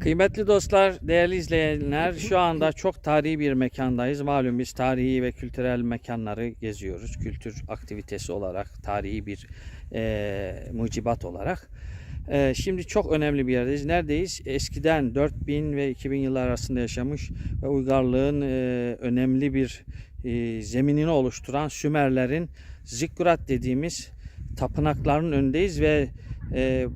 Kıymetli dostlar, değerli izleyenler, şu anda çok tarihi bir mekandayız. Malum biz tarihi ve kültürel mekanları geziyoruz. Kültür aktivitesi olarak, tarihi bir e, mucibat olarak. E, şimdi çok önemli bir yerdeyiz. Neredeyiz? Eskiden 4000 ve 2000 yıllar arasında yaşamış ve uygarlığın e, önemli bir e, zeminini oluşturan Sümerlerin Zikkurat dediğimiz tapınakların önündeyiz ve e,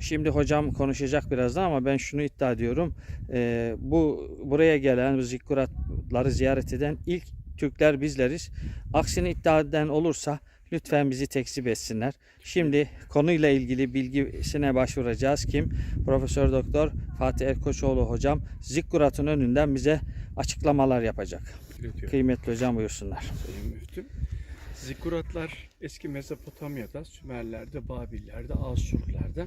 şimdi hocam konuşacak birazdan ama ben şunu iddia ediyorum. Ee, bu buraya gelen zikkuratları ziyaret eden ilk Türkler bizleriz. Aksini iddia eden olursa lütfen bizi tekzip etsinler. Şimdi konuyla ilgili bilgisine başvuracağız. Kim? Profesör Doktor Fatih Erkoçoğlu hocam zikkuratın önünden bize açıklamalar yapacak. Kıymetli hocam buyursunlar. Sayın Müftüm. Zikuratlar eski Mezopotamya'da, Sümerler'de, Babillerde, Asurlar'da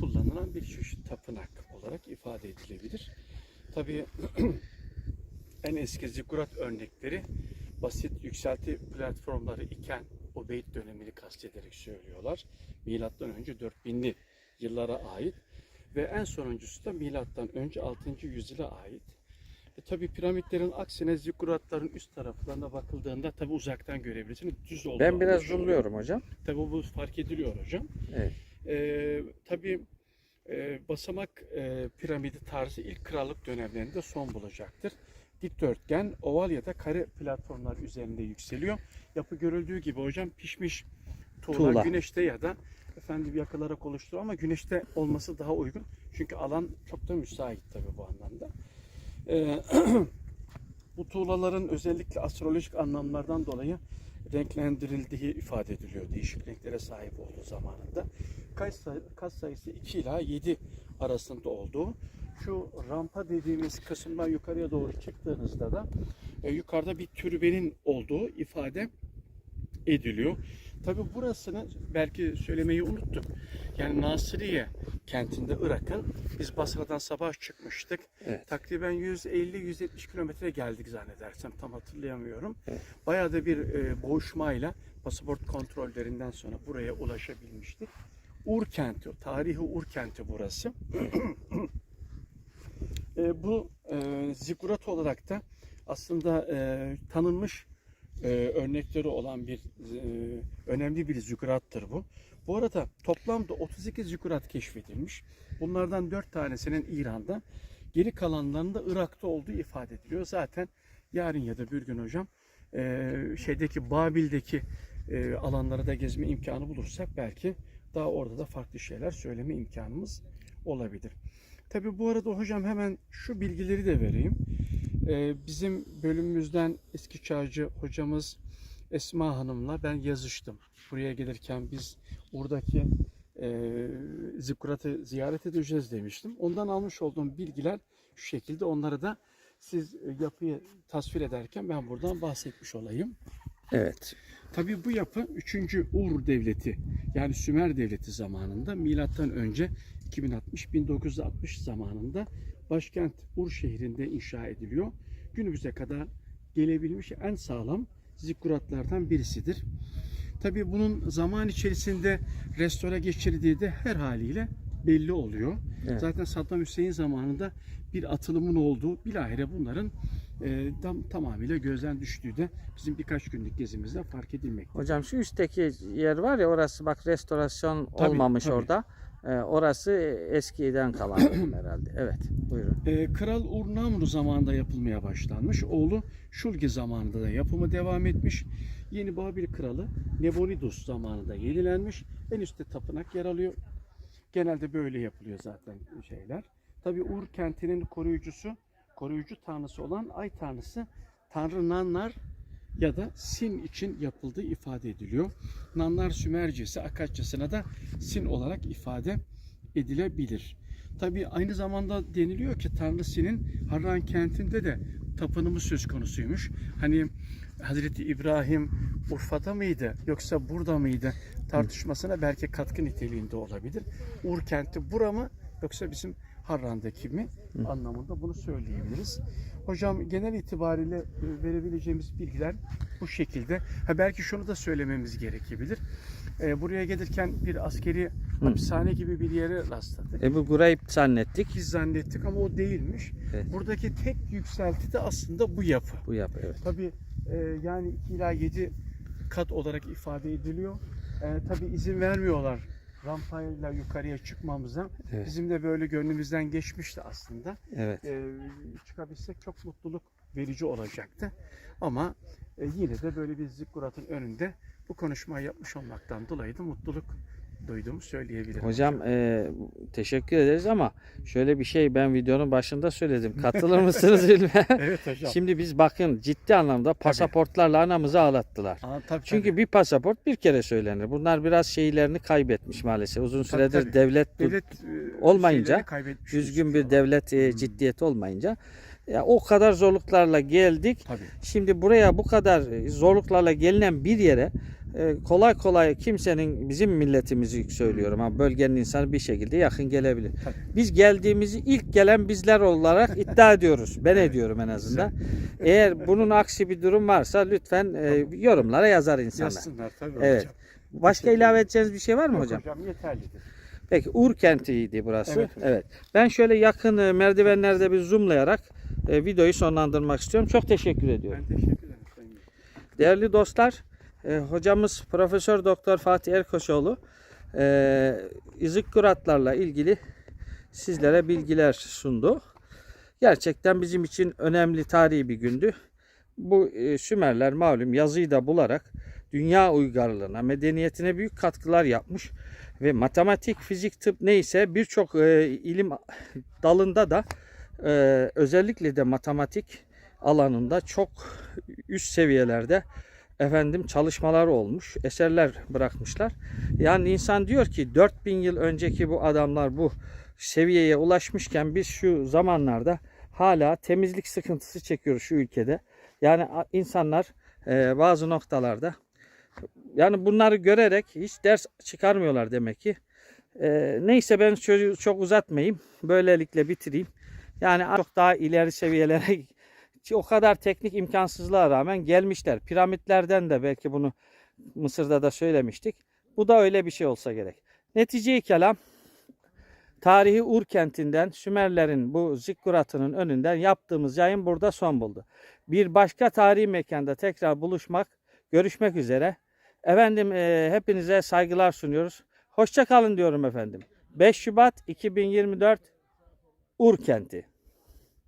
kullanılan bir çeşit tapınak olarak ifade edilebilir. Tabii en eski zikurat örnekleri basit yükselti platformları iken o beyt dönemini kastederek söylüyorlar. Milattan önce 4000'li yıllara ait ve en sonuncusu da milattan önce 6. yüzyıla ait. E, tabii piramitlerin aksine zikuratların üst taraflarına bakıldığında tabii uzaktan görebilirsiniz. Düz olduğu Ben biraz zoomluyorum hocam. Tabii bu fark ediliyor hocam. Evet. Ee, tabii e, basamak e, piramidi tarzı ilk krallık dönemlerinde son bulacaktır. Dikdörtgen, oval ya da kare platformlar üzerinde yükseliyor. Yapı görüldüğü gibi hocam pişmiş tuğla, Tuğla. güneşte ya da efendim yakılarak oluşturuyor ama güneşte olması daha uygun. Çünkü alan çok da müsait tabii bu anlamda. Ee, bu tuğlaların özellikle astrolojik anlamlardan dolayı renklendirildiği ifade ediliyor. Değişik renklere sahip olduğu zamanında. Kaç kat sayısı 2 ila 7 arasında olduğu. Şu rampa dediğimiz kısımdan yukarıya doğru çıktığınızda da e, yukarıda bir türbenin olduğu ifade ediliyor. Tabi burasını belki söylemeyi unuttum. Yani Nasiriye kentinde Irak'ın biz Basra'dan sabah çıkmıştık. Evet. Takriben 150-170 kilometre geldik zannedersem tam hatırlayamıyorum. Evet. Bayağı da bir e, boğuşmayla pasaport kontrollerinden sonra buraya ulaşabilmiştik. Ur kenti, tarihi Ur kenti burası. E, bu e, zikurat olarak da aslında e, tanınmış e, örnekleri olan bir e, önemli bir zikurattır bu. Bu arada toplamda 32 zikurat keşfedilmiş. Bunlardan 4 tanesinin İran'da, geri kalanlarının da Irak'ta olduğu ifade ediliyor. Zaten yarın ya da bir gün hocam e, şeydeki Babil'deki e, alanlara da gezme imkanı bulursak belki daha orada da farklı şeyler söyleme imkanımız olabilir. Tabi bu arada hocam hemen şu bilgileri de vereyim. Ee, bizim bölümümüzden eski çağcı hocamız Esma Hanım'la ben yazıştım. Buraya gelirken biz buradaki e, zikuratı ziyaret edeceğiz demiştim. Ondan almış olduğum bilgiler şu şekilde. Onları da siz yapıyı tasvir ederken ben buradan bahsetmiş olayım. Evet. Tabii bu yapı 3. Ur Devleti yani Sümer Devleti zamanında milattan önce 2060-1960 zamanında başkent Ur şehrinde inşa ediliyor. Günümüze kadar gelebilmiş en sağlam zikkuratlardan birisidir. Tabii bunun zaman içerisinde restore geçirdiği de her haliyle belli oluyor. Evet. Zaten Saddam Hüseyin zamanında bir atılımın olduğu bilahare bunların e, tam tamamıyla gözden düştüğü de bizim birkaç günlük gezimizde fark edilmekte. Hocam şu üstteki yer var ya orası bak restorasyon Tabii, olmamış tabii. orada. Ee, orası eskiden kalan bölüm herhalde. Evet. Buyurun. Ee, Kral Urnamru zamanında yapılmaya başlanmış. Oğlu Şulgi zamanında da yapımı devam etmiş. Yeni Babil kralı Nebonidus zamanında yenilenmiş. En üstte tapınak yer alıyor. Genelde böyle yapılıyor zaten şeyler. Tabi Ur kentinin koruyucusu, koruyucu tanrısı olan ay tanrısı Tanrı Nannar ya da Sin için yapıldığı ifade ediliyor. Nannar Sümercesi, Akatçasına da Sin olarak ifade edilebilir. Tabi aynı zamanda deniliyor ki Tanrı Sin'in Harran kentinde de tapınımı söz konusuymuş. Hani Hazreti İbrahim Urfa'da mıydı yoksa burada mıydı tartışmasına belki katkı niteliğinde olabilir. Ur kenti bura mı yoksa bizim Harran'daki mi anlamında bunu söyleyebiliriz. Hocam genel itibariyle e, verebileceğimiz bilgiler bu şekilde. Ha belki şunu da söylememiz gerekebilir. e, buraya gelirken bir askeri hapishane gibi bir yere rastladık. Ebu Gureyb zannettik. Biz zannettik ama o değilmiş. Evet. Buradaki tek yükselti de aslında bu yapı. Bu yap evet. Tabii e, yani 2 ila 7 kat olarak ifade ediliyor. E, tabii izin vermiyorlar rampayla yukarıya çıkmamıza. Evet. Bizim de böyle gönlümüzden geçmişti aslında. Evet. E, çıkabilsek çok mutluluk verici olacaktı. Ama e, yine de böyle bir zikkuratın önünde bu konuşmayı yapmış olmaktan dolayı da mutluluk duyduğumu söyleyebilirim. Hocam e, teşekkür ederiz ama şöyle bir şey ben videonun başında söyledim. Katılır mısınız bilmem. Evet hocam. Şimdi biz bakın ciddi anlamda pasaportlarla anamızı ağlattılar. Aa, tabii, Çünkü tabii. bir pasaport bir kere söylenir. Bunlar biraz şeylerini kaybetmiş maalesef. Uzun Tabii, süredir tabii. devlet devlet e, olmayınca, düzgün bir devlet e, ciddiyeti olmayınca ya o kadar zorluklarla geldik. Tabii. Şimdi buraya bu kadar e, zorluklarla gelinen bir yere e, kolay kolay kimsenin bizim milletimizi söylüyorum ama bölgenin insanı bir şekilde yakın gelebilir. Tabii. Biz geldiğimizi ilk gelen bizler olarak iddia ediyoruz. Ben ediyorum en azından. Eğer bunun aksi bir durum varsa lütfen e, yorumlara yazar insanlar. Yazsınlar tabii Evet. hocam. Başka Teşekkür ilave edeceğiniz bir şey var mı Yok hocam? hocam yeterlidir. Peki Uğur kentiydi burası. Evet Evet. Ben şöyle yakın e, merdivenlerde bir zoomlayarak e, videoyu sonlandırmak istiyorum. Çok teşekkür ediyorum. Ben teşekkür ederim. Değerli dostlar, e, hocamız Profesör Doktor Fatih Erkoçoğlu e, izikkuratlarla ilgili sizlere bilgiler sundu. Gerçekten bizim için önemli tarihi bir gündü. Bu e, Sümerler malum yazıyı da bularak dünya uygarlığına, medeniyetine büyük katkılar yapmış ve matematik, fizik, tıp neyse birçok e, ilim dalında da e, özellikle de matematik alanında çok üst seviyelerde efendim çalışmalar olmuş, eserler bırakmışlar. Yani insan diyor ki 4000 yıl önceki bu adamlar bu seviyeye ulaşmışken biz şu zamanlarda hala temizlik sıkıntısı çekiyoruz şu ülkede. Yani insanlar e, bazı noktalarda yani bunları görerek hiç ders çıkarmıyorlar demek ki. E, neyse ben çok uzatmayayım. Böylelikle bitireyim. Yani çok daha ileri seviyelere o kadar teknik imkansızlığa rağmen gelmişler. Piramitlerden de belki bunu Mısır'da da söylemiştik. Bu da öyle bir şey olsa gerek. Netice-i kelam tarihi Ur kentinden Sümerlerin bu zikkuratının önünden yaptığımız yayın burada son buldu. Bir başka tarihi mekanda tekrar buluşmak, görüşmek üzere. Efendim e, hepinize saygılar sunuyoruz. Hoşça kalın diyorum efendim. 5 Şubat 2024 Ur kenti.